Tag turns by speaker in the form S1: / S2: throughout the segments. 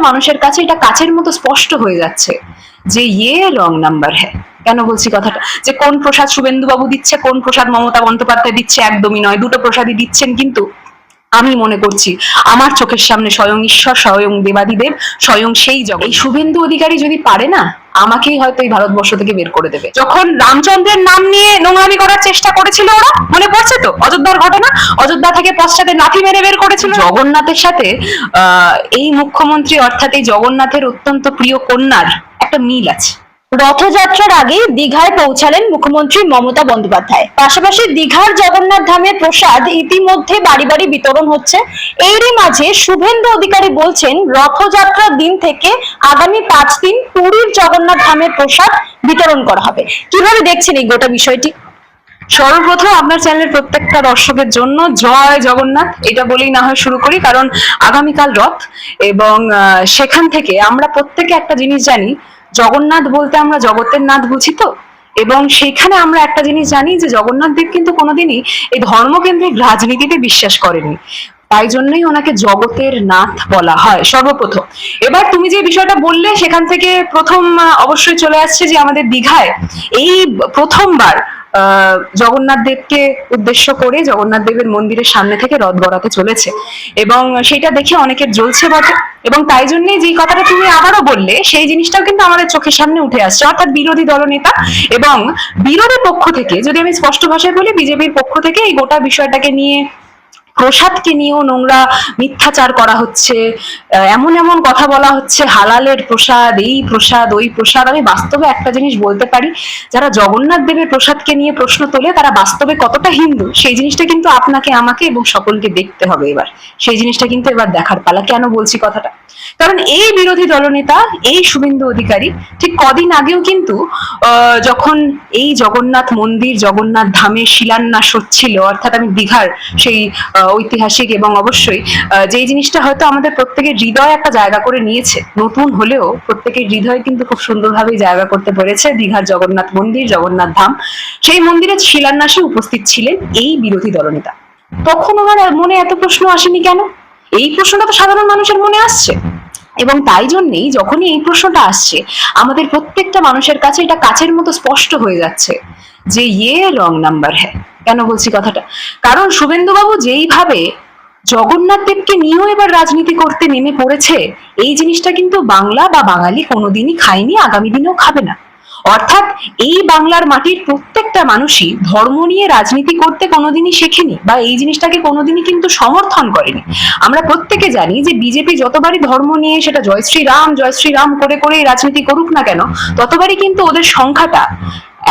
S1: মানুষের কাছে এটা কাছের মতো স্পষ্ট হয়ে যাচ্ছে যে ইয়ে রং নাম্বার হ্যাঁ। কেন বলছি কথাটা? যে, কোন প্রসাদ শুভেন্দু বাবু দিচ্ছে, কোন প্রসাদ মমতা বন্দ্যোপাধ্যায় দিচ্ছে একদমই নয়। দুটো প্রসাদই দিচ্ছেন কিন্তু আমি মনে করছি আমার চোখের সামনে স্বয়ং ঈশ্বর, স্বয়ং দেবাদিদেব, স্বয়ং সেই জগৎ। এই শুভেন্দু অধিকারী যদি পারে না আমাকেই হয়তো এই ভারতবর্ষ থেকে বের করে দেবে। যখন রামচন্দ্রের নাম নিয়ে নোংরামি করার চেষ্টা করেছিল ওরা, মনে পড়ছে তো? অযোধ্যার ঘটনা? অযোধ্যা থেকে পশ্চাতে লাথি মেরে বের করেছিল? জগন্নাথের সাথে এই মুখ্যমন্ত্রী অর্থাৎ এই জগন্নাথের অত্যন্ত প্রিয় কন্যার একটা মিল আছে।
S2: রথযাত্রার আগে দীঘায় পৌঁছালেন মুখ্যমন্ত্রী মমতা বন্দ্যোপাধ্যায়। পাশাপাশি দীঘার জগন্নাথ ধামের প্রসাদ ইতিমধ্যে বাড়ি বাড়ি বিতরণ হচ্ছে। এরই মাঝে শুভেন্দু অধিকারী বলছেন রথযাত্রার দিন থেকে আগামী পাঁচ দিন পুরীর জগন্নাথ ধামের প্রসাদ বিতরণ করা হবে। কীভাবে দেখছেন এই গোটা বিষয়টি?
S1: সর্বপ্রথম আপনার চ্যানেলের প্রত্যেকটা দর্শকের জন্য জয় জগন্নাথ, এটা বলেই না হয় শুরু করি, কারণ আগামীকাল রথ এবং সেখান থেকে আমরা প্রত্যেকে একটা জিনিস জানি জগন্নাথ বলতে আমরা জগতের নাথ বুঝি তো? এবং সেখানে আমরা একটা জিনিস জানি যে জগন্নাথ দেব কিন্তু কোনোদিনই এই ধর্মকেন্দ্রিক রাজনীতিতে বিশ্বাস করেনি। তাই জন্যই ওনাকে জগতের নাথ বলা হয় সর্বপ্রথম। এবার তুমি যে বিষয়টা বললে, সেখান থেকে প্রথম অবশ্যই চলে আসছে যে আমাদের দীঘায়। এই প্রথমবার জগন্নাথ দেবকে উদ্দেশ্য করে জগন্নাথ দেবের মন্দিরের সামনে থেকে রথ গড়াতে চলেছে। এবং সেটা দেখে অনেকের জ্বলছে বটে। এবং তাই জন্যই যে কথাটা তুমি আবারও বললে, সেই জিনিসটাও কিন্তু আমাদের চোখের সামনে উঠে আসছে। অর্থাৎ বিরোধী দলনেতা এবং বিরোধী পক্ষ থেকে, যদি আমি স্পষ্ট ভাষায় বলি, বিজেপির পক্ষ থেকে এই গোটা বিষয়টাকে নিয়ে প্রসাদকে নিয়েও নোংরা মিথ্যাচার করা হচ্ছে। এমন এমন কথা বলা হচ্ছে, হালালের প্রসাদ, এই প্রসাদ, ওই প্রসাদ। আমি বাস্তবে একটা জিনিস বলতে পারি, যারা জগন্নাথ দেবের প্রসাদকে নিয়ে প্রশ্ন তোলে, তারা বাস্তবে কতটা হিন্দু, সেই জিনিসটা কিন্তু আপনাকে, আমাকে এবং সকলকে দেখতে হবে এবার। সেই জিনিসটা কিন্তু এবার দেখার পালা। কেন বলছি কথাটা? কারণ এই বিরোধী দলনেতা, এই শুভেন্দু অধিকারী, ঠিক কদিন আগেও কিন্তু যখন এই জগন্নাথ মন্দির, জগন্নাথ ধামে শিলান্যাস হচ্ছিল, অর্থাৎ আমি দীঘার সেই ঐতিহাসিক এবং অবশ্যই যেই জিনিসটা হয়তো আমাদের প্রত্যেকের হৃদয় একটা জায়গা করে নিয়েছে, নতুন হলেও প্রত্যেকের হৃদয় কিন্তু খুব সুন্দরভাবেই জায়গা করতে পেরেছে দীঘার জগন্নাথ মন্দির, জগন্নাথ ধাম। সেই মন্দিরে শিলান্যাসে উপস্থিত ছিলেন এই বিরোধী দলনেতা। তখন ওনার মনে এত প্রশ্ন আসেনি কেন? এই প্রশ্নটা তো সাধারণ মানুষের মনে আসছে। এবং তাই জন্যেই যখনই এই প্রশ্নটা আসছে, আমাদের প্রত্যেকটা মানুষের কাছে এটা কাছের মতো স্পষ্ট হয়ে যাচ্ছে। যে ইয়ে রং নাম্বার হ্যাঁ কেন বলছি কথাটা? কারণ শুভেন্দুবাবু যেইভাবে জগন্নাথ দেবকে নিয়েও এবার রাজনীতি করতে নেমে পড়েছে, এই জিনিসটা কিন্তু বাংলা বা বাঙালি কোনোদিনই খায়নি, আগামী দিনেও খাবে না। অর্থাৎ এই বাংলার মাটির প্রত্যেকটা মানুষই ধর্ম নিয়ে রাজনীতি করতে কোনোদিনই শেখেনি বা এই জিনিসটাকে কোনোদিনই কিন্তু সমর্থন করেনি। আমরা প্রত্যেকে জানি যে বিজেপি যতবারই ধর্ম নিয়ে সেটা জয় শ্রী রাম জয়শ্রী রাম করে করে রাজনীতি করুক না কেন, ততবারই কিন্তু ওদের সংখ্যাটা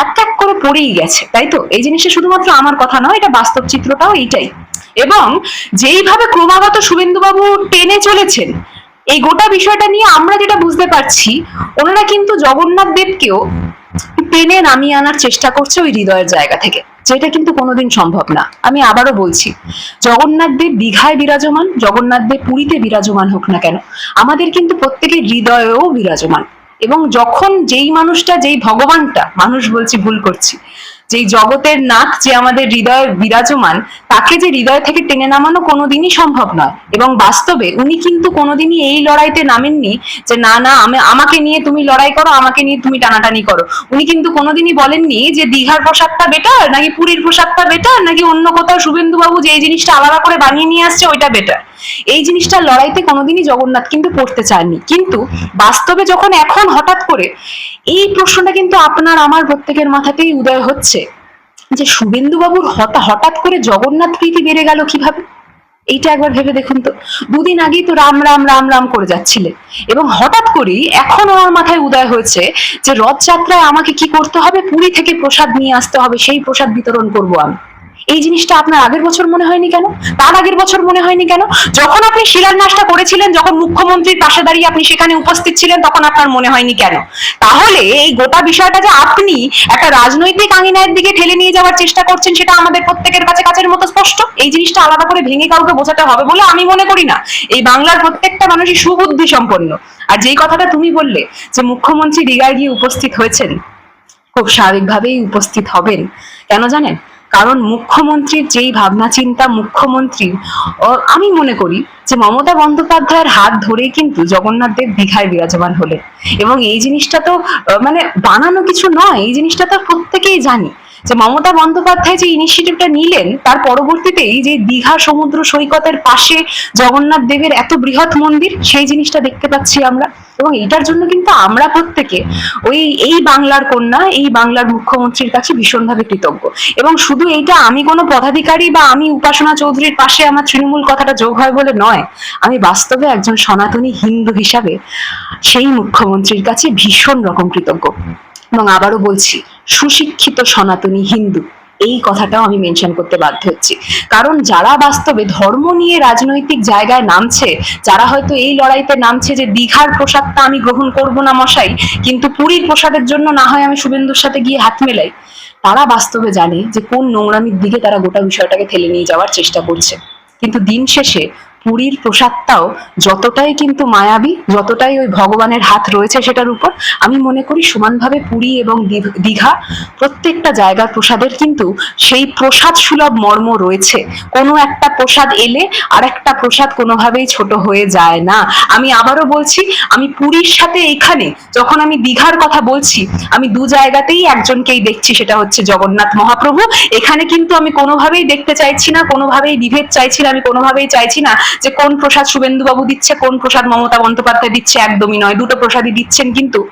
S1: এক এক করে পড়েই গেছে, তাই তো? এই জিনিসটা শুধুমাত্র আমার কথা নয়, এটা বাস্তব চিত্রটাও এইটাই। এবং যেইভাবে ক্রমাগত শুভেন্দুবাবু টেনে চলেছেন, এই গোটা বিষয়টা নিয়ে আমরা যেটা বুঝতে পারছি, ওনারা কিন্তু জগন্নাথ দেবকেও টেনে নামিয়ে আনার চেষ্টা করছে ওই হৃদয়ের জায়গা থেকে, যেটা কিন্তু কোনোদিন সম্ভব না। আমি আবারও বলছি, জগন্নাথ দেব দীঘায় বিরাজমান, জগন্নাথ দেব পুরীতে বিরাজমান হোক না কেন, আমাদের কিন্তু প্রত্যেকের হৃদয়েও বিরাজমান। এবং যখন যেই মানুষটা যেই ভগবানটা মানুষ বলছি ভুল করছি যেই জগতের নাথ যে আমাদের হৃদয়ে বিরাজমান তাকে যে হৃদয় থেকে টেনে নামানো কোনোদিনই সম্ভব নয়। এবং বাস্তবে উনি কিন্তু কোনোদিনই এই লড়াইতে নামেননি যে না না আমি আমাকে নিয়ে তুমি লড়াই করো আমাকে নিয়ে তুমি টানাটানি করো। উনি কিন্তু কোনোদিনই বলেননি যে দীঘার প্রসাদটা বেটার নাকি পুরীর প্রসাদটা বেটার নাকি অন্য কোথাও শুভেন্দু বাবু যে এই জিনিসটা আলাদা করে বানিয়ে নিয়ে আসছে ওইটা বেটার এই জিনিসটার লড়াইতে কোনোদিনই জগন্নাথ কিন্তু পড়তে চাননি। কিন্তু বাস্তবে যখন এখন হঠাৎ করে এই প্রশ্নটা কিন্তু আপনার আমার প্রত্যেকের মাথাতেই উদয় হচ্ছে। যে শুভেন্দুবাবুর হঠাৎ করে জগন্নাথ প্রীতি বেড়ে গেল কীভাবে? এইটা একবার ভেবে দেখুন তো। দুদিন আগেই তো রাম রাম রাম রাম করে যাচ্ছিলে। এবং হঠাৎ করেই এখন আমার মাথায় উদয় হয়েছে যে রথযাত্রায় আমাকে কি করতে হবে? পুরী থেকে প্রসাদ নিয়ে আসতে হবে, সেই প্রসাদ বিতরণ করব আমি। এই জিনিসটা আপনার আগের বছর মনে হয়নি কেন? তার আগের বছর মনে হয়নি কেন? যখন আপনি শিলান্যাসটা করেছিলেন, যখন মুখ্যমন্ত্রীর পাশে দাঁড়িয়ে আপনি সেখানে উপস্থিত ছিলেন, তখন আপনার মনে হয়নি কেন? তাহলে এই গোটা বিষয়টা যে আপনি একটা রাজনৈতিক আঙিনার দিকে ঠেলে নিয়ে যাওয়ার চেষ্টা করছেন, সেটা আমাদের প্রত্যেকের কাছে কাছের মতো স্পষ্ট। এই জিনিসটা আলাদা করে ভেঙে কাউকে বোঝাতে হবে বলে আমি মনে করি না। এই বাংলার প্রত্যেকটা মানুষই সুবুদ্ধি সম্পন্ন আর যেই কথাটা তুমি বললে যে মুখ্যমন্ত্রী দীঘায় গিয়ে উপস্থিত হয়েছেন, খুব স্বাভাবিকভাবেই উপস্থিত হবেন। কেন জানেন? কারণ মুখ্যমন্ত্রীর যেই ভাবনা চিন্তা মুখ্যমন্ত্রী আমি মনে করি যে মমতা বন্দ্যোপাধ্যায়ের হাত ধরেই কিন্তু জগন্নাথ দেব দীঘায় বিরাজমান হলেন। এবং এই জিনিসটা তো মানে বানানো কিছু নয়, এই জিনিসটা তো প্রত্যেকেই জানি। যে মমতা বন্দ্যোপাধ্যায় যে ইনিশিয়েটিভটা নিলেন, তার পরবর্তীতেই যে দীঘা সমুদ্র সৈকতের পাশে জগন্নাথ দেবের এত বৃহৎ মন্দির, সেই জিনিসটা দেখতে পাচ্ছি আমরা। এবং এটার জন্য কিন্তু আমরা প্রত্যেকে ওই, এই বাংলার কন্যা, এই বাংলার মুখ্যমন্ত্রীর কাছে ভীষণভাবে কৃতজ্ঞ। এবং শুধু এইটা, আমি কোনো পদাধিকারী বা আমি উপাসনা চৌধুরীর পাশে আমার তৃণমূল কথাটা যোগ হয় বলে নয়। আমি বাস্তবে একজন সনাতনী হিন্দু হিসাবে সেই মুখ্যমন্ত্রীর কাছে ভীষণ রকম কৃতজ্ঞ। এবং আবারও বলছি, সুশিক্ষিত সনাতনী হিন্দু। এই কথাটাও আমি মেনশন করতে বাধ্য হচ্ছি। কারণ যারা বাস্তবে ধর্ম নিয়ে রাজনৈতিক জায়গায় নামছে, যারা হয়তো এই লড়াইতে নামছে যে দীঘার প্রসাদটা আমি গ্রহণ করব না মশাই, কিন্তু পুরীর প্রসাদের জন্য না হয় আমি শুভেন্দুর সাথে গিয়ে হাত মেলাই, তারা বাস্তবে জানে যে কোন নোংরামির দিকে তারা গোটা বিষয়টাকে ঠেলে নিয়ে যাওয়ার চেষ্টা করছে। কিন্তু দিন শেষে পুরীর প্রসাদটাও যতটাই কিন্তু মায়াবী, যতটাই ওই ভগবানের হাত রয়েছে সেটার উপর, আমি মনে করি সমানভাবে পুরী এবং দীঘ- প্রত্যেকটা জায়গার প্রসাদের কিন্তু সেই প্রসাদ সুলভ মর্ম রয়েছে। কোনো একটা প্রসাদ এলে আর একটা প্রসাদ কোনোভাবেই ছোট হয়ে যায় না। আমি আবারও বলছি, আমি পুরীর সাথে এখানে যখন আমি দীঘার কথা বলছি, আমি দু জায়গাতেই একজনকেই দেখছি, সেটা হচ্ছে জগন্নাথ মহাপ্রভু। এখানে কিন্তু আমি কোনোভাবেই দেখতে চাইছি না, কোনোভাবেই বিভেদ চাইছি না, আমি কোনোভাবেই চাইছি না যে কোন প্রসাদ শুভেন্দুবাবু দিচ্ছে, কোন প্রসাদ মমতা বন্দ্যোপাধ্যায় দিচ্ছে একদমই নয়। দুটো প্রসাদই দিচ্ছেন কিন্তু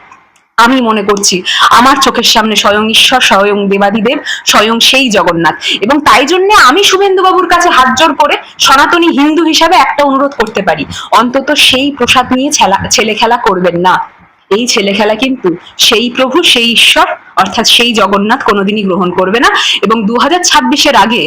S1: আমি মনে করছি আমার চোখের সামনে স্বয়ং ঈশ্বর, স্বয়ং দেবাদিদেব, স্বয়ং সেই জগন্নাথ। এবং তাই জন্য আমি শুভেন্দুবাবুর কাছে হাত জোর করে সনাতনী হিন্দু হিসাবে একটা অনুরোধ করতে পারি। অন্তত সেই প্রসাদ নিয়ে ছেলা খেলা করবেন না। এই ছেলে খেলা কিন্তু সেই প্রভু, সেই ঈশ্বর, অর্থাৎ সেই জগন্নাথ কোনোদিনই গ্রহণ করবে না। এবং দু হাজার ছাব্বিশের আগে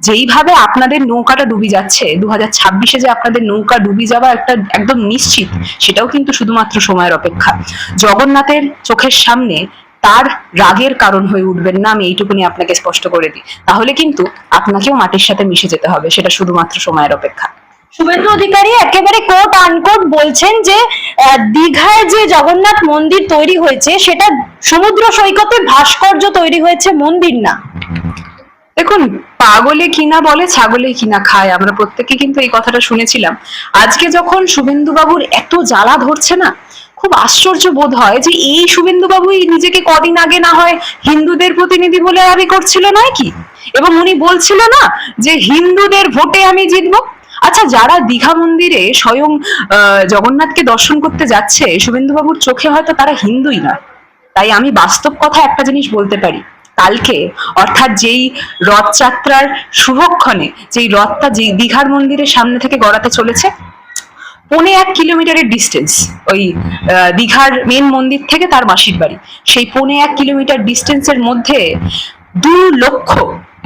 S1: যেইভাবে আপনাদের নৌকাটা ডুবি যাচ্ছে দু হাজার ছাব্বিশে যে আপনাদের নৌকা ডুবি যাওয়া একটা একদম নিশ্চিত সেটাও কিন্তু শুধুমাত্র সময়ের অপেক্ষা। জগন্নাথের চোখের সামনে তার রাগের কারণ হয়ে উঠবেন না আমি এইটুকুনি আপনাকে স্পষ্ট করে দিই। তাহলে কিন্তু আপনাকেও মাটির সাথে মিশে যেতে হবে সেটা শুধুমাত্র সময়ের অপেক্ষা।
S2: শুভেন্দু অধিকারী একেবারে কোট আনকোট বলছেন যে আহ, দীঘায় যে জগন্নাথ মন্দির তৈরি হয়েছে সেটা সমুদ্র সৈকতে ভাস্কর্য তৈরি হয়েছে মন্দির না।
S1: দেখুন, পাগলে কিনা বলে, ছাগলে কিনা খায়। আমরা প্রত্যেকে কিন্তু এই কথাটা শুনেছিলাম। আজকে যখন শুভেন্দু বাবুর এত জ্বালা ধরছে না, খুব আশ্চর্য বোধ হয় যে এই শুভেন্দু বাবুই নিজেকে কদিন আগে না হয় হিন্দুদের প্রতিনিধি বলে দাবি করছিল, নয় কি? এবং উনি বলছিল না যে হিন্দুদের ভোটে আমি জিতবো? আচ্ছা যারা দীঘা মন্দিরে স্বয়ং জগন্নাথকে দর্শন করতে যাচ্ছে শুভেন্দু বাবুর চোখে হয়তো তারা হিন্দুই নয় তাই আমি বাস্তব কথা একটা জিনিস বলতে পারি। কালকে অর্থাৎ যেই রথযাত্রার শুভক্ষণে, যেই রথটা যে দীঘার মন্দিরের সামনে থেকে গড়াতে চলেছে, পৌনে এক কিলোমিটারের ডিস্টেন্স ওই দীঘার মেন মন্দির থেকে তার মাসির বাড়ি। সেই পৌনে এক কিলোমিটার ডিস্টেন্সের মধ্যে দু লক্ষ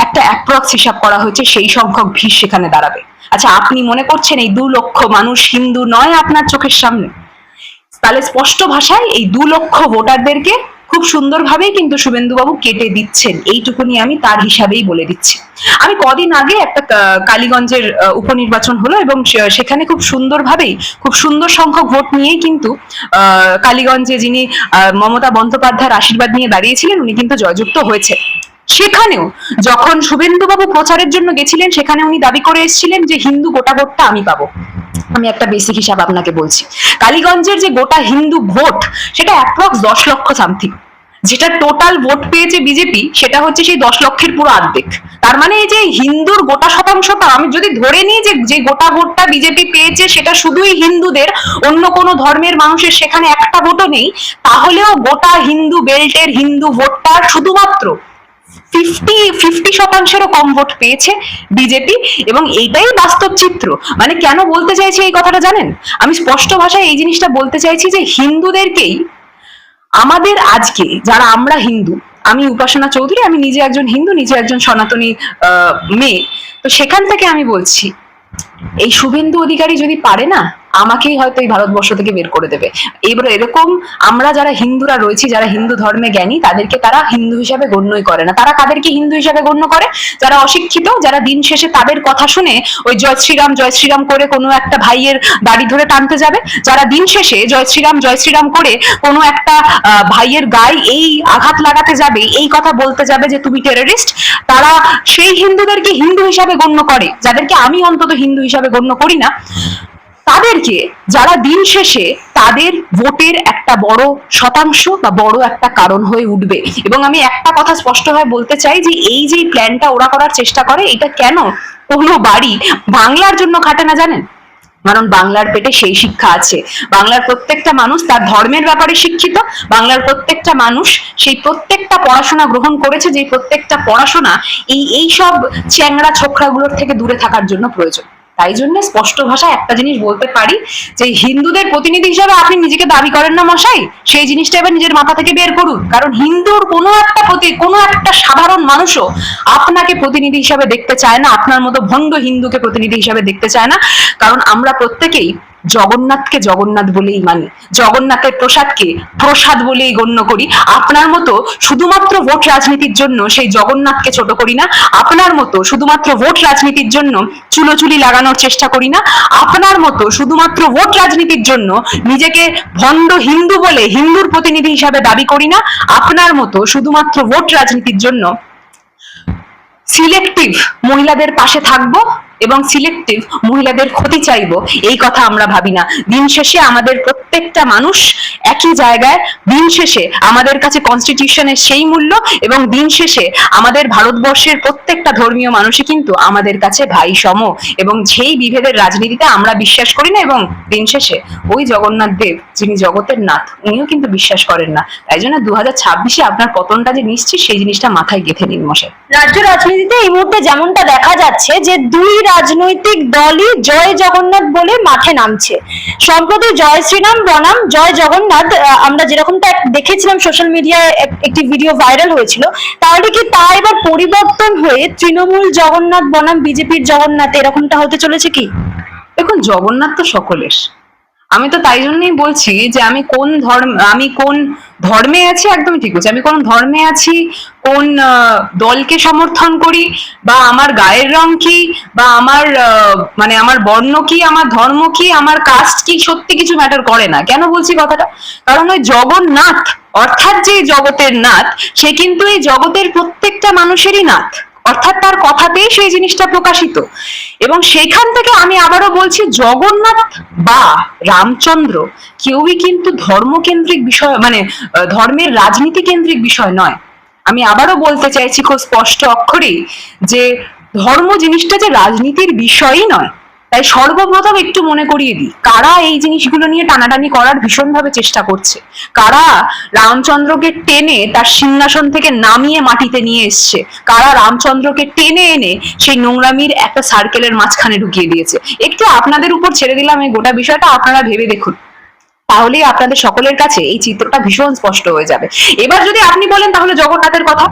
S1: একটা অ্যাপ্রক্স হিসাব করা হয়েছে, সেই সংখ্যক ভিড় সেখানে দাঁড়াবে। আচ্ছা আপনি মনে করছেন এই দু লক্ষ মানুষ হিন্দু নয় আপনার চোখের সামনে? তাহলে স্পষ্ট ভাষায় এই দু লক্ষ ভোটারদেরকে সুন্দরভাবেই কিন্তু শুভেন্দুবাবু কেটে দিচ্ছেন। এইটুকুনি আমি তার হিসাবেই বলে দিচ্ছি। আমি কদিন আগে একটা কালীগঞ্জের উপনির্বাচন হলো এবং সেখানে খুব সুন্দরভাবেই, খুব সুন্দর সংখ্যক ভোট নিয়েই কিন্তু কালীগঞ্জে যিনি মমতা বন্দ্যোপাধ্যায়ের আশীর্বাদ নিয়ে দাঁড়িয়েছিলেন, উনি কিন্তু জয়যুক্ত হয়েছে সেখানেও যখন শুভেন্দুবাবু প্রচারের জন্য গেছিলেন, সেখানে উনি দাবি করে এসেছিলেন যে হিন্দু গোটা ভোটটা আমি পাবো। আমি একটা বেসিক হিসাব আপনাকে বলছি। কালীগঞ্জের যে গোটা হিন্দু ভোট, সেটা অ্যাপ্রক্স দশ লক্ষ সামথিং যেটা টোটাল ভোট পেয়েছে বিজেপি সেটা হচ্ছে সেই দশ লক্ষের পুরো অর্ধেক তার মানে এই যে হিন্দুর গোটা শতাংশটা, আমি যদি ধরে নিই যে যে গোটা ভোটটা বিজেপি পেয়েছে, সেটা শুধুই হিন্দুদের, অন্য কোনো ধর্মের মানুষের সেখানে একটা ভোটও নেই, তাহলেও গোটা হিন্দু বেল্টের হিন্দু ভোটটা শুধুমাত্র ফিফটি ফিফটি শতাংশেরও কম ভোট পেয়েছে বিজেপি এবং এইটাই বাস্তব চিত্র। মানে কেন বলতে চাইছি এই কথাটা জানেন? আমি স্পষ্ট ভাষায় এই জিনিসটা বলতে চাইছি যে, হিন্দুদেরকেই আমাদের আজকে যারা আমরা হিন্দু, আমি উপাসনা চৌধুরী, আমি নিজে একজন হিন্দু, নিজে একজন সনাতনী মেয়ে, তো সেখান থেকে আমি বলছি, এই শুভেন্দু অধিকারী যদি পারে না আমাকেই হয়তো এই ভারতবর্ষ থেকে বের করে দেবে। এবার এরকম আমরা যারা হিন্দুরা রয়েছি, যারা হিন্দু ধর্মে জ্ঞানী, তাদেরকে তারা হিন্দু হিসাবে গণ্যই করে না। তারা কাদেরকে হিন্দু হিসাবে গণ্য করে, যারা অশিক্ষিত, যারা দিন শেষে তাদের কথা শুনে ওই জয় শ্রীরাম জয় শ্রীরাম করে কোনো একটা ভাইয়ের দাড়ি ধরে টানতে যাবে। যারা দিন শেষে জয় শ্রীরাম জয় শ্রীরাম করে কোনো একটা ভাইয়ের গায়ে এই আঘাত লাগাতে যাবে, এই কথা বলতে যাবে যে তুমি টেররিস্ট তারা সেই হিন্দুদেরকে হিন্দু হিসাবে গণ্য করে। যাদেরকে আমি অন্তত হিন্দু হিসাবে গণ্য করি না। তাদেরকে যারা দিন শেষে তাদের ভোটের একটা বড় শতাংশ বা বড় একটা কারণ হয়ে উঠবে। এবং আমি একটা কথা স্পষ্টভাবে বলতে চাই যে, এই যে প্ল্যানটা ওরা করার চেষ্টা করে, এটা কেন কোনো বাড়ি বাংলার জন্য খাটে না জানেন? কারণ বাংলার পেটে সেই শিক্ষা আছে। বাংলার প্রত্যেকটা মানুষ তার ধর্মের ব্যাপারে শিক্ষিত। বাংলার প্রত্যেকটা মানুষ সেই প্রত্যেকটা পড়াশোনা গ্রহণ করেছে, যে প্রত্যেকটা পড়াশোনা এই এই সব চ্যাংড়া ছোকরাগুলোর থেকে দূরে থাকার জন্য প্রয়োজন। তাই জন্য স্পষ্ট ভাষায় একটা জিনিস বলতে পারি যে হিন্দুদের প্রতিনিধি হিসাবে আপনি নিজেকে দাবি করেন না মশাই, সেই জিনিসটা এবার নিজের মাথা থেকে বের করুন। কারণ হিন্দুর কোনো একটা প্রতি, কোনো একটা সাধারণ মানুষও আপনাকে প্রতিনিধি হিসাবে দেখতে চায় না, আপনার মতো ভণ্ড হিন্দুকে প্রতিনিধি হিসাবে দেখতে চায় না। কারণ আমরা প্রত্যেকেই জগন্নাথকে জগন্নাথ বলেই মানি, জগন্নাথের প্রসাদকে প্রসাদ বলেই গণ্য করি। আপনার মতো শুধুমাত্র ভোট রাজনীতির জন্য সেই জগন্নাথকে ছোট করি না, আপনার মতো শুধুমাত্র ভোট রাজনীতির জন্য চুলোচুলি লাগানোর চেষ্টা করি না, আপনার মতো শুধুমাত্র ভোট রাজনীতির জন্য নিজেকে ভণ্ড হিন্দু বলে হিন্দুর প্রতিনিধি হিসাবে দাবি করি না, আপনার মতো শুধুমাত্র ভোট রাজনীতির জন্য সিলেক্টিভ মহিলাদের পাশে থাকব। এবং সিলেক্টিভ মহিলাদের ক্ষতি চাইব, এই কথা আমরা ভাবি না। দিন শেষে আমাদের প্রত্যেকটা মানুষ একই জায়গায়, দিন শেষে আমাদের কাছে কনস্টিটিউশনের সেই মূল্য এবং দিন শেষে আমাদের ভারতবর্ষের প্রত্যেকটা ধর্মীয় মানুষই কিন্তু আমাদের কাছে ভাই সম এবং সেই বিভেদের রাজনীতিতে আমরা বিশ্বাস করি না এবং দিন শেষে ওই জগন্নাথ দেব, যিনি জগতের নাথ, উনিও কিন্তু বিশ্বাস করেন না। তাই জন্য দু হাজার ছাব্বিশে আপনার পতনটা যে নিশ্চিত, সেই জিনিসটা মাথায় গেঁথে নিন মশাই।
S2: রাজ্য রাজনীতিতে এই মুহূর্তে যেমনটা দেখা যাচ্ছে যে দুই রাজনৈতিক দলই জয় জগন্নাথ বলে মাঠে নামছে। সম্প্রতি জয় শ্রীরাম বনাম, জয় জগন্নাথ আমরা যেরকমটা দেখেছিলাম সোশ্যাল মিডিয়ায় একটি ভিডিও ভাইরাল হয়েছিল, তাহলে কি তা এবার পরিবর্তন হয়ে তৃণমূল জগন্নাথ বনাম, বিজেপির জগন্নাথ এরকমটা হতে চলেছে কি?
S1: দেখুন, জগন্নাথ তো সকলের। আমি তো তাই জন্যই বলছি যে আমি কোন ধর্ম, আমি কোন ধর্মে আছি একদমই ঠিক বলছি। আমি কোন ধর্মে আছি, কোন দলকে সমর্থন করি, বা আমার গায়ের রং কি, বা আমার মানে আমার বর্ণ কি, আমার ধর্ম কি, আমার কাস্ট কি, সত্যি কিছু ম্যাটার করে না। কেন বলছি কথাটা? কারণ ওই জগন্নাথ, অর্থাৎ যে জগতের নাথ, সে কিন্তু এই জগতের প্রত্যেকটা মানুষেরই নাথ। অর্থাৎ তার কথাতেই সেই জিনিসটা প্রকাশিত। এবং সেইখান থেকে আমি আবারও বলছি, জগন্নাথ বা রামচন্দ্র কেউই কিন্তু ধর্মকেন্দ্রিক বিষয় মানে ধর্মের রাজনীতি কেন্দ্রিক বিষয় নয়। আমি আবারও বলতে চাইছি খুব স্পষ্ট অক্ষরেই যে ধর্ম জিনিসটা যে রাজনীতির বিষয়ই নয়। তাই সর্বপ্রথম একটু মনে করিয়ে দিই, কারা এই জিনিসগুলো নিয়ে টানাটানি করার ভীষণভাবে চেষ্টা করছে? কারা রামচন্দ্রকে টেনে তার সিংহাসন থেকে নামিয়ে মাটিতে নিয়ে এসছে? কারা রামচন্দ্রকে টেনে এনে সেই নোংরামির একটা সার্কেলের মাঝখানে ঢুকিয়ে দিয়েছে? একটু আপনাদের উপর ছেড়ে দিলাম এই গোটা বিষয়টা, আপনারা ভেবে দেখুন। তাহলেই আপনাদের সকলের কাছে এই চিত্রটা ভীষণ স্পষ্ট হয়ে যাবে। এবার যদি আপনি বলেন তাহলে জগন্নাথের কথা।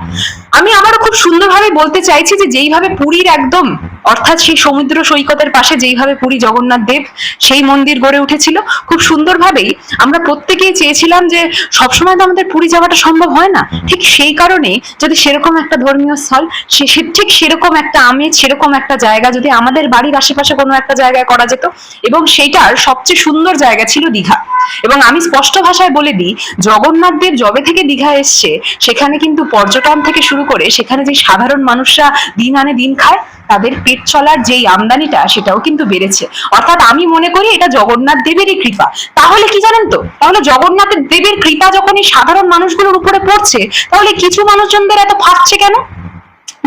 S1: আমি আবারও খুব সুন্দরভাবে বলতে চাইছি যে যেইভাবে পুরীর একদম অর্থাৎ সেই সমুদ্র সৈকতের পাশে যেইভাবে পুরী জগন্নাথ দেব সেই মন্দির গড়ে উঠেছিল খুব সুন্দরভাবেই আমরা প্রত্যেকেই চেয়েছিলাম যে সবসময় তো আমাদের পুরী যাওয়াটা সম্ভব হয় না। ঠিক সেই কারণে যদি সেরকম একটা ধর্মীয় স্থল সে ঠিক সেরকম একটা আমেজ সেরকম একটা জায়গা যদি আমাদের বাড়ির আশেপাশে কোনো একটা জায়গায় করা যেত এবং সেইটার সবচেয়ে সুন্দর জায়গা ছিল দীঘা। এবং আমি স্পষ্ট ভাষায় বলে দিই জগন্নাথ দেব জবে থেকে দীঘা এসছে সেখানে কিন্তু পর্যটন থেকে শুরু করে সেখানে যে সাধারণ মানুষরা দিন আনে দিন খায় তাদের পেট চলার যেই আমদানিটা, সেটাও কিন্তু বেড়েছে। অর্থাৎ আমি মনে করি এটা জগন্নাথ দেবেরই কৃপা। তাহলে কি জানেন তো? তাহলে জগন্নাথ দেবের কৃপা যখন এই সাধারণ মানুষগুলোর উপরে পড়ছে, তাহলে কিছু মানুষজনদের এত ফাটছে কেন?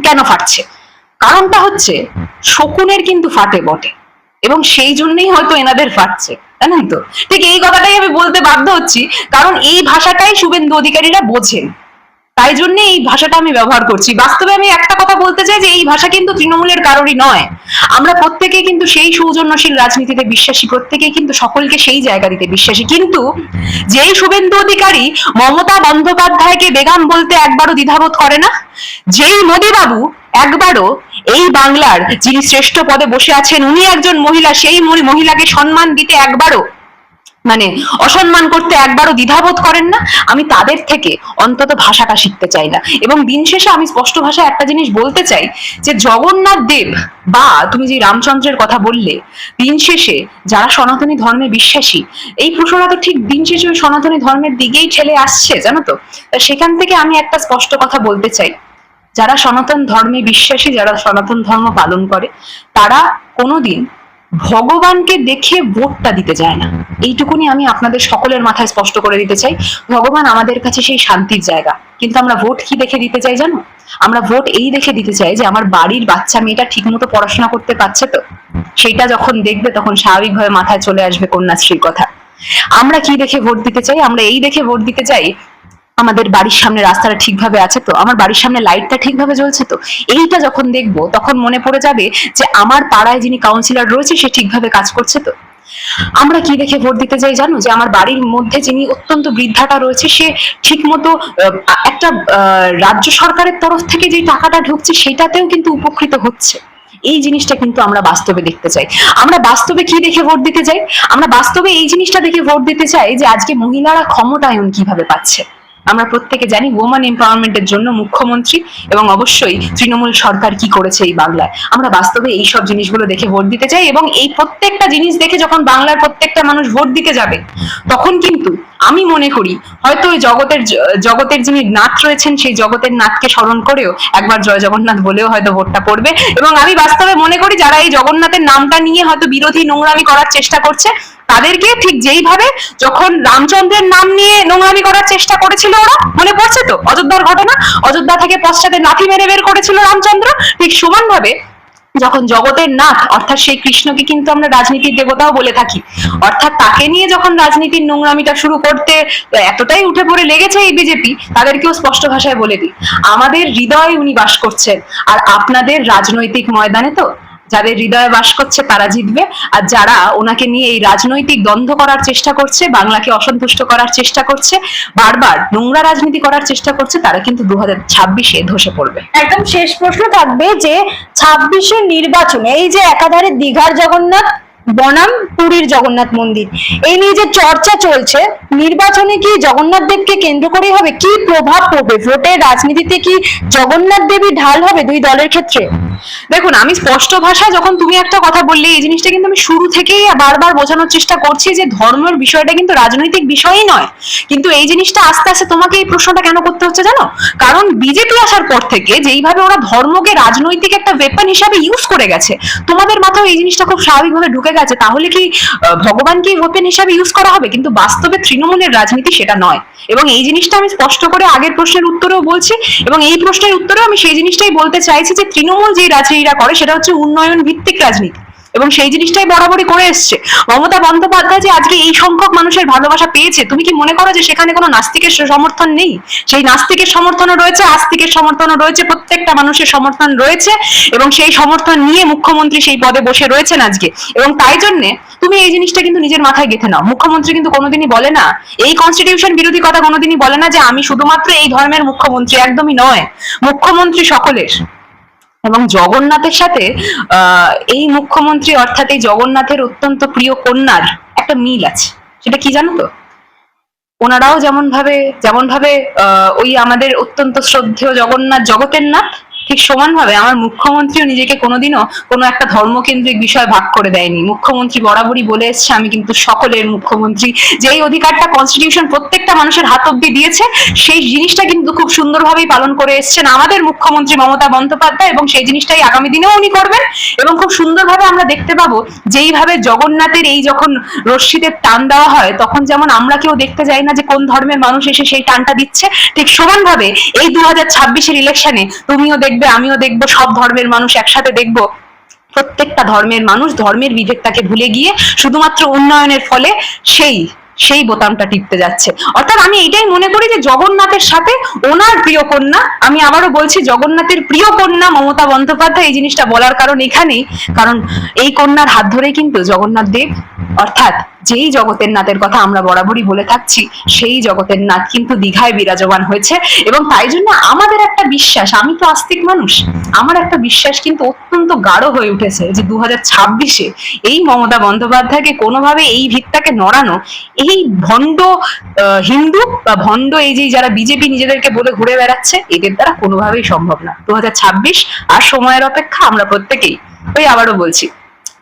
S1: কেন ফাটছে? কারণটা হচ্ছে শকুনের কিন্তু ফাটে বটে। এবং সেই জন্যই হয়তো এনাদের ফাটছে, জানেন তো? ঠিক এই কথাটাই আমি বলতে বাধ্য হচ্ছি, কারণ এই ভাষাটাই শুভেন্দু অধিকারীরা বোঝেন। তাই জন্য এই ভাষাটা আমি ব্যবহার করছি। বাস্তবে আমি একটা কথা বলতে চাই যে, এই ভাষা কিন্তু তৃণমূলের কারোরই নয়। আমরা প্রত্যেকে কিন্তু সেই সৌজন্যশীল রাজনীতিতে বিশ্বাসী প্রত্যেকে কিন্তু সকলকে সেই জায়গা দিতে বিশ্বাসী। কিন্তু যেই শুভেন্দু অধিকারী মমতা বন্দ্যোপাধ্যায়কে বেগাম বলতে একবারও দ্বিধাবোধ করে না, যেই মোদীবাবু একবারও এই বাংলার যিনি শ্রেষ্ঠ পদে বসে আছেন, উনি একজন মহিলা, সেই মহিলাকে সম্মান দিতে একবারও মানে অসম্মান করতে একবারও দ্বিধাবোধ করেন না, আমি তাদের থেকে অন্তত ভাষাটা শিখতে চাই না। এবং দিন শেষে আমি স্পষ্ট ভাষায় একটা জিনিস বলতে চাই যে, জগন্নাথ দেব বা তুমি যে রামচন্দ্রের কথা বললে, দিন শেষে যারা সনাতনী ধর্মে বিশ্বাসী, এই প্রশ্নটা তো ঠিক দিন শেষে ওই সনাতনী ধর্মের দিকেই ঠেলে আসছে, জানো তো? সেখান থেকে আমি একটা স্পষ্ট কথা বলতে চাই। যারা সনাতন ধর্মে বিশ্বাসী, যারা সনাতন ধর্ম পালন করে, তারা কোনোদিন ভগবানকে দেখে ভোটটা দিতে যায় না। এইটুকুনি আমি আপনাদের সকলের মাথায় স্পষ্ট করে দিতে চাই। ভগবান আমাদের কাছে সেই শান্তির জায়গা। কিন্তু আমরা ভোট কি দেখে দিতে চাই জানো? আমরা ভোট এই দেখে দিতে চাই যে আমার বাড়ির বাচ্চা মেয়েটা ঠিকমতো পড়াশোনা করতে পারছে তো? সেইটা যখন দেখবে তখন স্বাভাবিকভাবে মাথায় চলে আসবে কন্যাশ্রীর কথা। আমরা কি দেখে ভোট দিতে চাই? আমরা এই দেখে ভোট দিতে চাই, আমাদের বাড়ির সামনে রাস্তাটা ঠিকভাবে আছে তো? আমার বাড়ির সামনে লাইটটা ঠিকভাবে জ্বলছে তো? এইটা যখন দেখব তখন মনে পড়ে যাবে যে আমার পাড়ায় যিনি কাউন্সিলর রয়েছে সে ঠিকভাবে কাজ করছে তো? আমরা কি দেখে ভোট দিতে চাই জানো? যে আমার বাড়ির মধ্যে যিনি অত্যন্ত বৃদ্ধাটা রয়েছে, সে ঠিকমতো একটা রাজ্য সরকারের তরফ থেকে যে টাকাটা ঢুকছে, সেটাতেও কিন্তু উপকৃত হচ্ছে। এই জিনিসটা কিন্তু আমরা বাস্তবে দেখতে চাই। আমরা বাস্তবে কি দেখে ভোট দিতে চাই? আমরা বাস্তবে এই জিনিসটা দেখে ভোট দিতে চাই যে আজকে মহিলারা ক্ষমতায়ন কীভাবে পাচ্ছে? আমরা প্রত্যেকে জানি ওমেন এম্পাওয়ারমেন্টের জন্য মুখ্যমন্ত্রী এবং অবশ্যই তৃণমূল সরকার কি করেছে এই বাংলায়। আমরা বাস্তবে এই সব জিনিসগুলো দেখে ভোট দিতে চাই এবং এই প্রত্যেকটা জিনিস দেখে যখন বাংলার প্রত্যেকটা মানুষ ভোট দিতে যাবে, তখন কিন্তু আমি মনে করি হয়তো ওই জগতের জগতের যিনি নাথ রয়েছেন সেই জগতের নাথকে স্মরণ করেও একবার জয় জগন্নাথ বলেও হয়তো ভোটটা পড়বে। এবং আমি বাস্তবে মনে করি যারা এই জগন্নাথের নামটা নিয়ে হয়তো বিরোধী নোংরামি করার চেষ্টা করছে তাদেরকে ঠিক যেইভাবে যখন রামচন্দ্রের নাম নিয়ে নোংরামি করার চেষ্টা করেছিল ওরা, মনে পড়ছে তো? অযোধ্যার ঘটনা? অযোধ্যা থেকে পশ্চাতে লাথি মেরে বের করেছিল রামচন্দ্র। ঠিক সমানভাবে যখন জগতের নাথ, অর্থাৎ সেই কৃষ্ণকে কিন্তু আমরা রাজনীতির দেবতাও বলে থাকি, অর্থাৎ তাকে নিয়ে যখন রাজনীতির নোংরামিটা শুরু করতে এতটাই উঠে পড়ে লেগেছে এই বিজেপি, তাদেরকেও স্পষ্ট ভাষায় বলে দিই। আমাদের হৃদয়ে উনি বাস করছেন। আর আপনাদের রাজনৈতিক ময়দানে তো যাদের হৃদয়ে বাস করছে তারা জিতবে। আর যারা ওনাকে নিয়ে এই রাজনৈতিক দ্বন্দ্ব করার চেষ্টা করছে, বাংলাকে অসন্তুষ্ট করার চেষ্টা করছে, বারবার নোংরা রাজনীতি করার চেষ্টা করছে, তারা কিন্তু দু হাজার ছাব্বিশে ধসে পড়বে।
S2: একদম শেষ প্রশ্ন থাকবে যে ছাব্বিশের নির্বাচনে এই যে একাধারে দীঘার জগন্নাথ বনাম পুরীর জগন্নাথ মন্দির। এই নিয়ে যে চর্চা চলছে, নির্বাচনে কি জগন্নাথ দেবকে কেন্দ্র করেই হবে? কি প্রভাব পড়বে? ভোটের রাজনীতিতে কি জগন্নাথ দেবী ঢাল হবে দুই দলের ক্ষেত্রে?
S1: দেখুন, আমি স্পষ্ট ভাষায় যখন তুমি একটা কথা বললে, এই জিনিসটা কিন্তু আমি শুরু থেকেই বারবার বোঝানোর চেষ্টা করছি যে ধর্মের বিষয়টা কিন্তু রাজনৈতিক বিষয়ই নয়। কিন্তু এই জিনিসটা আস্তে আস্তে তোমাকে এই প্রশ্নটা কেন করতে হচ্ছে জানো? কারণ বিজেপি আসার পর থেকে যেইভাবে ওরা ধর্মকে রাজনৈতিক একটা ওয়েপন হিসাবে ইউজ করে গেছে, তোমাদের মাথায় এই জিনিসটা খুব স্বাভাবিকভাবে ঢুকে গেছে, তাহলে কি ভগবানকে ওপেন হিসাবে ইউজ করা হবে? কিন্তু বাস্তবে তৃণমূলের রাজনীতি সেটা নয়। এবং এই জিনিসটা আমি স্পষ্ট করে আগের প্রশ্নের উত্তরেও বলছি, এবং এই প্রশ্নের উত্তরেও আমি সেই জিনিসটাই বলতে চাইছি যে তৃণমূল যে রাজনীতিটা করে, সেটা হচ্ছে উন্নয়ন ভিত্তিক রাজনীতি। এবং সেই জিনিসটাই বরাবরই করে এসছে। মমতা বন্দ্যোপাধ্যায় যে আজকে এই সংখ্যক মানুষের ভালোবাসা পেয়েছে, তুমি কি মনে করো যে সেখানে কোনো নাস্তিকের সমর্থন নেই? সেই নাস্তিকের সমর্থনও রয়েছে, আস্তিকের সমর্থনও রয়েছে, প্রত্যেকটা মানুষের সমর্থন রয়েছে এবং সেই সমর্থন নিয়ে মুখ্যমন্ত্রী সেই পদে বসে রয়েছেন আজকে। এবং তাই জন্যে তুমি এই জিনিসটা কিন্তু নিজের মাথায় গেঁথে নাও। মুখ্যমন্ত্রী কিন্তু কোনোদিনই বলে না। এই কনস্টিটিউশন বিরোধী কথা কোনোদিনই বলে না যে আমি শুধুমাত্র এই ধর্মের মুখ্যমন্ত্রী, একদমই নয়। মুখ্যমন্ত্রী সকলের। এবং জগন্নাথের সাথে এই মুখ্যমন্ত্রী অর্থাৎ এই জগন্নাথের অত্যন্ত প্রিয় কন্যার একটা মিল আছে। সেটা কি জানো তো? ওনারাও যেমন ভাবে যেমন ভাবে ওই আমাদের অত্যন্ত শ্রদ্ধেয় জগন্নাথ জগতের নাথ ঠিক সমানভাবে আমার মুখ্যমন্ত্রীও নিজেকে কোনোদিনও কোনো একটা ধর্মকেন্দ্রিক বিষয় ভাগ করে দেয়নি। মুখ্যমন্ত্রী বরাবরই বলে এসছে, আমি কিন্তু সকলের মুখ্যমন্ত্রী। যেই অধিকারটা কনস্টিটিউশন প্রত্যেকটা মানুষের হাত অব্দি দিয়েছে, সেই জিনিসটা কিন্তু খুব সুন্দরভাবেই পালন করে এসছেন আমাদের মুখ্যমন্ত্রী মমতা বন্দ্যোপাধ্যায় এবং সেই জিনিসটাই আগামী দিনেও উনি করবেন। এবং খুব সুন্দরভাবে আমরা দেখতে পাবো, যেইভাবে জগন্নাথের এই যখন রশ্মিতে টান দেওয়া হয়, তখন যেমন আমরা কেউ দেখতে যাই না যে কোন ধর্মের মানুষ এসে সেই টানটা দিচ্ছে, ঠিক সমানভাবে এই দু হাজার ছাব্বিশের ইলেকশনে তুমিও দেখবে আমিও দেখব, সব ধর্মের মানুষ একসাথে দেখব। প্রত্যেকটা ধর্মের মানুষ ধর্মের বিভেদটাকে ভুলে গিয়ে শুধুমাত্র উন্নয়নের ফলে সেই সেই বোতামটা টিপতে যাচ্ছে। অর্থাৎ আমি এটাই মনে করি যে জগন্নাথের সাথে ওনার প্রিয় কন্যা, আমি আবারও বলছি জগন্নাথের প্রিয় কন্যা মমতা বন্দ্যোপাধ্যায়, এই জিনিসটা বলার কারণ এখানেই। কারণ এই কন্যার হাত ধরেই কিন্তু জগন্নাথ দেব, অর্থাৎ যেই জগতের নাথের কথা আমরা বরাবরই বলে থাকছি, সেই জগতের নাথ কিন্তু দীঘায় বিরাজমান হয়েছে এবং তাই জন্য আমাদের একটা বিশ্বাস, আমি তো আস্তিক মানুষ, আমার একটা বিশ্বাস কিন্তু অত্যন্ত গাঢ় হয়ে উঠেছে যে দু ছাব্বিশে এই মমতা বন্দ্যোপাধ্যায়কে কোনোভাবে এই ভিতটাকে নড়ানো, এই ভণ্ড হিন্দু বা ভণ্ড এই যে যারা বিজেপি নিজেদেরকে বলে ঘুরে বেড়াচ্ছে, এদের দ্বারা কোনোভাবেই সম্ভব না। দু আর সময়ের অপেক্ষা আমরা প্রত্যেকেই, ওই আবারও বলছি।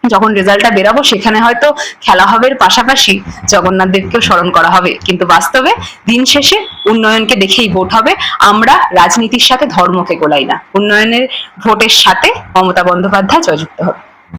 S1: যখন রেজাল্টটা বেরাবো, সেখানে হয়তো খেলা হবে পাশাপাশি জগন্নাথ দেবকেও স্মরণ করা হবে। কিন্তু বাস্তবে দিন শেষে উন্নয়নকে দেখেই ভোট হবে। আমরা রাজনীতির সাথে ধর্মকে গোলাই না। উন্নয়নের ভোটের সাথে মমতা বন্দ্যোপাধ্যায় জয়যুক্ত হবে।